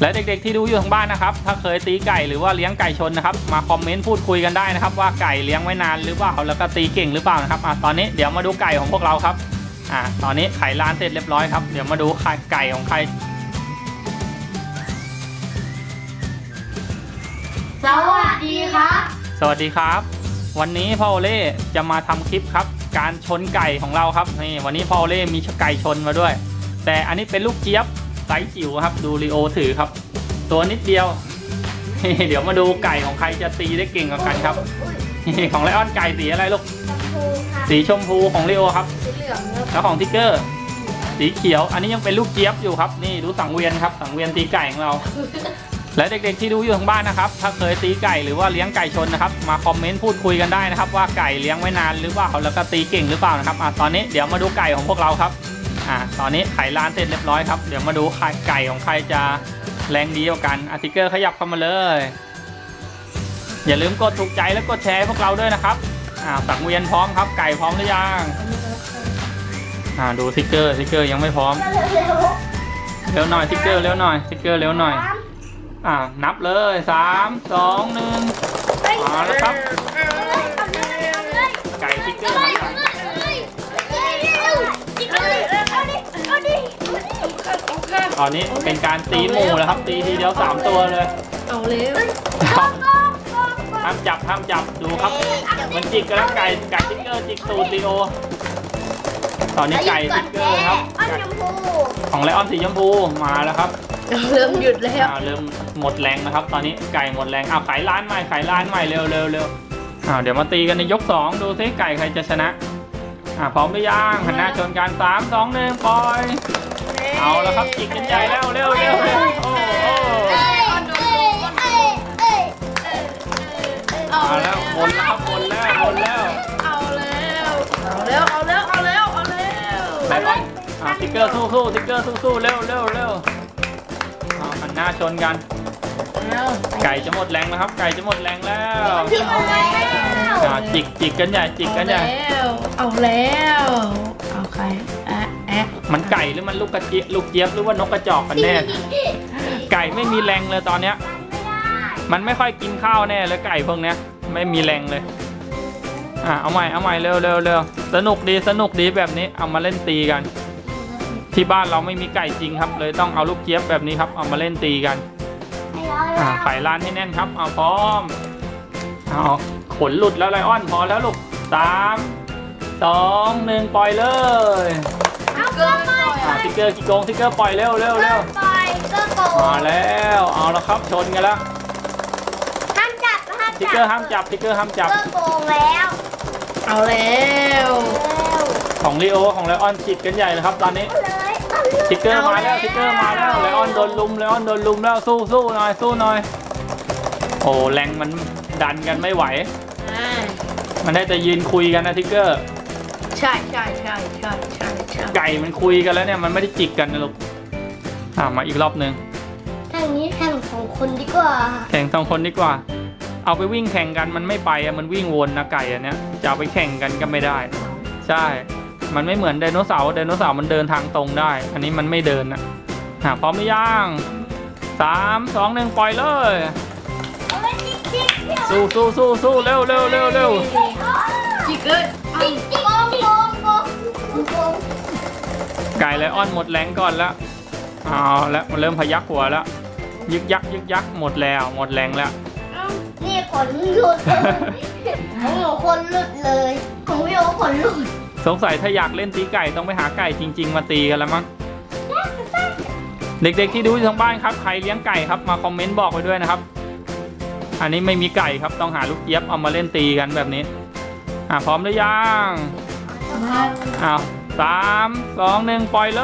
และเด็กๆที่ดูอยู่ทางบ้านนะครับ ถ้าเคยตีไก่หรือว่าเลี้ยงไก่ชนนะครับ มาคอมเมนต์พูดคุยกันได้นะครับ ว่าไก่เลี้ยงไว้นานหรือเปล่าแล้วก็ตีเก่งหรือเปล่านะครับอะตอนนี้เดี๋ยวมาดูไก่ของพวกเราครับอ่าตอนนี้ไข่ล้านเสร็จเรียบร้อยครับเดี๋ยวมาดูไข่ไก่ของใครสวัสดีครับ สวัสดีครับ วันนี้พ่อโอเล่จะมาทำคลิปครับ การชนไก่ของเราครับนี่วันนี้พ่อโอเล่มีไก่ชนมาด้วย แต่อันนี้เป็นลูกเจี๊ยบ ไซส์จิ๋วครับ ดูรีโอถือครับ ตัวนิดเดียว เดี๋ยวมาดูไก่ของใครจะตีได้เก่งกว่ากันครับ ของไลออนไก่สีอะไรลูก สีชมพูของลีโอครับสีเหลืองครับ แล้วของทิกเกอร์ สีเขียว อันนี้ยังเป็นลูกเจี๊ยบอยู่ครับ นี่ดูสังเวียนครับ สังเวียนตีไก่ของเรา และเด็กๆที่ดูอยู่ทางบ้านนะครับ ถ้าเคยตีไก่หรือว่าเลี้ยงไก่ชนนะครับ มาคอมเมนต์พูดคุยกันได้นะครับ ว่าไก่เลี้ยงไว้นานหรือเปล่า แล้วก็ตีเก่งหรือเปล่านะครับอะตอนนี้เดี๋ยวมาดูไก่ของพวกเราครับ อ่าตอนนี้ไข่ล้านเสร็จเรียบร้อยครับเดี๋ยวมาดูไข่ไก่ของใครจะแรงดีกว่ากันอาร์ติเกอร์ขยับเข้ามาเลย อย่าลืมกดถูกใจและกดแชร์ให้พวกเราด้วยนะครับอ่าสังเวียนพร้อมครับ ไก่พร้อมหรือยังอ่าดูทิกเกอร์ทิกเกอร์ยังไม่พร้อมเร็วหน่อยทิกเกอร์เร็วหน่อยทิกเกอร์เร็วหน่อยอ่านับเลยสามสองหนึ่งมาแล้วครับ ตอนนี้เป็นการตีหมู่แล้วครับตีทีเดียวสามตัวเลยเอาเร็วห้ามจับห้ามจับดูครับ มันจิกกันแล้วไก่ไก่ทิกเกอร์จิกตูดลีโอ ตอนนี้ไก่ทิกเกอร์ครับไก่ของไลออนสีชมพูมาแล้วครับเอาเริ่มหยุดแล้วอ่าเริ่มหมดแรงนะครับ ตอนนี้ไก่หมดแรงอ้าวขายร้านใหม่ขายร้านใหม่เร็วเร็วเร็วอ้าวเดี๋ยวมาตีกันในยกสองดูซิไก่ใครจะชนะอ่าพร้อมหรือยังหันหน้าชนกันสามสองหนึ่งปล่อย เอาแล้วครับจิกกันใหญ่แล้วเร็วเร็วเร็วโอ้โหเอาแล้วบนแล้วครับบนแล้วบนแล้วเอาแล้วเอาแล้วเอาแล้วเอาแล้วเอาแล้วไลออนอ่าติ๊กเกอร์สู้สู้ติ๊กเกอร์สู้สู้เร็วเร็วเร็วเอาหันหน้าชนกัน ไก่จะหมดแรงแล้วครับ ไก่จะหมดแรงแล้วจิกจิกกันใหญ่จิกกันใหญ่แล้วเอาแล้ว ก่หรือมันลูกกระเจี๊ยบลูกเจี๊ยบหรือว่านกกระจอกกันแน่ ไก่ไม่มีแรงเลยตอนเนี้ย มันไม่ค่อยกินข้าวแน่เลยไก่พวกเนี้ย ไม่มีแรงเลย อะเอาใหม่เอาใหม่เร็วเร็วเร็วสนุกดีสนุกดีแบบนี้เอามาเล่นตีกัน ที่บ้านเราไม่มีไก่จริงครับ เลยต้องเอาลูกเจี๊ยบแบบนี้ครับเอามาเล่นตีกันอ่าไข่ร้านให้แน่นครับเอาพร้อมเอาขนหลุดแล้วไลออนพอแล้วลูกสามสองหนึ่งปล่อยเลยอ่า ติ๊กเกอร์กี่โกงติ๊กเกอร์ปล่อยเร็วเร็วเร็วมาแล้วเอาแล้วครับชนกันแล้วติ๊กเกอร์ห้ามจับติ๊กเกอร์ห้ามจับเอาแล้วของลีโอของไลออนจิกกันใหญ่เลยครับตอนนี้ติ๊กเกอร์มาแล้วติ๊กเกอร์มาแล้วไลออนโดนลุมไลออนโดนลุมแล้วสู้สู้หน่อยสู้หน่อยโอ้แรงมันดันกันไม่ไหวอ่ามันได้แต่ยืนคุยกันนะติ๊กเกอร์ ใช่ใช่ใช่ใช่ใช่ใช่ไก่มันคุยกันแล้วเนี่ยมันไม่ได้จิกกันนะลูกอ่ามาอีกรอบหนึ่งทางนี้แข่งของคนดีกว่า แข่งสองคนดีกว่า เอาไปวิ่งแข่งกันมันไม่ไปอะมันวิ่งวนนะไก่อันเนี้ยจะเอาไปแข่งกันก็ไม่ได้ ใช่ มันไม่เหมือนไดโนเสาร์ไดโนเสาร์มันเดินทางตรงได้ อันนี้มันไม่เดินนะหาพร้อมหรือยังสามสองหนึ่งปล่อยเลยสู้สู้สู้สู้เร็วเร็วเร็วเร็วจิกเอ้ยเอ ไก่ไลออนหมดแรงก่อนแล้วเอาแล้วมันเริ่มพยักหัวแล้ว ยึกยักยึกยักหมดแล้วหมดแรงแล้วเอานี่ขนหลุดของหนูขนหลุดเลยของพี่โอขนหลุดสงสัยถ้าอยากเล่นตีไก่ต้องไปหาไก่จริง ๆ มาตีกันแล้วมั้งเด็กๆที่ดูอยู่ทางบ้านครับใครเลี้ยงไก่ครับมาคอมเมนต์บอกไว้ด้วยนะครับ อันนี้ไม่มีไก่ครับต้องหาลูกเจี๊ยบเอามาเล่นตีกันแบบนี้ อ่าพร้อมหรือยังมาอ้าว สามสองหนึ่งปล่อยเล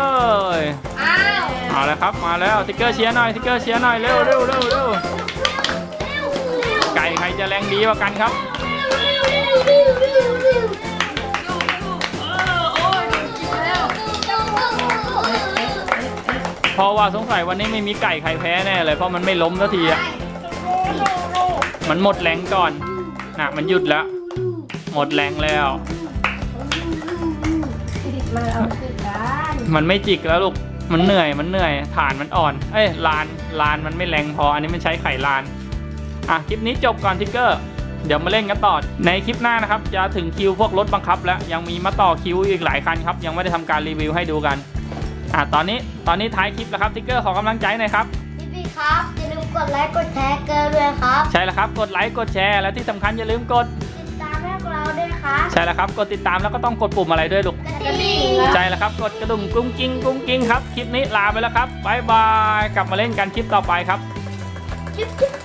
ยอ้าวเอาแล้วครับมาแล้วติ๊กเกอร์เชียร์หน่อยติ๊กเกอร์เชียร์หน่อยเร็วเร็วเร็วเร็วไก่ใครจะแรงดีกว่ากันครับเออโอ้ยโดนจิกแล้วเพราะว่าสงสัยวันนี้ไม่มีไก่ใครแพ้แน่เลยเพราะมันไม่ล้มสักทีอะมันหมดแรงก่อนน่ะมันหยุดแล้ว หมดแรงแล้ว มาเอาคือกันมันไม่จิกแล้วลูก มันเหนื่อย มันเหนื่อย ฐานมันอ่อน เอ้ย ลานลลานมันไม่แรงพอ อันนี้มันใช้ไขลาน อะ คลิปนี้จบก่อนทิกเกอร์ เดี๋ยวมาเล่นกันต่อ ในคลิปหน้านะครับ จะถึงคิวพวกรถบังคับ แล้ว ยังมีมาต่อคิวอีกหลายคันครับ ยังไม่ได้ทำการรีวิวให้ดูกัน อะ ตอนนี้ ตอนนี้ท้ายคลิปแล้วครับทิกเกอร์ขอกำลังใจหน่อยครับพี่พี่ครับ อย่าลืมกดไลค์ กดแชร์เกินด้วยครับ ใช่แล้วครับ กดไลค์ กดแชร์ และที่สำคัญอย่าลืมกด ใช่แล้วครับ กดติดตามแล้วก็ต้องกดปุ่มอะไรด้วยลูกกระดิ่งใช่แล้วครับ กดกระดุมกุ้งกิ้งกุ้งกิ้งครับ คลิปนี้ลาไปแล้วครับบ๊ายบาย กลับมาเล่นกันคลิปต่อไปครับจุ๊บจุ๊บ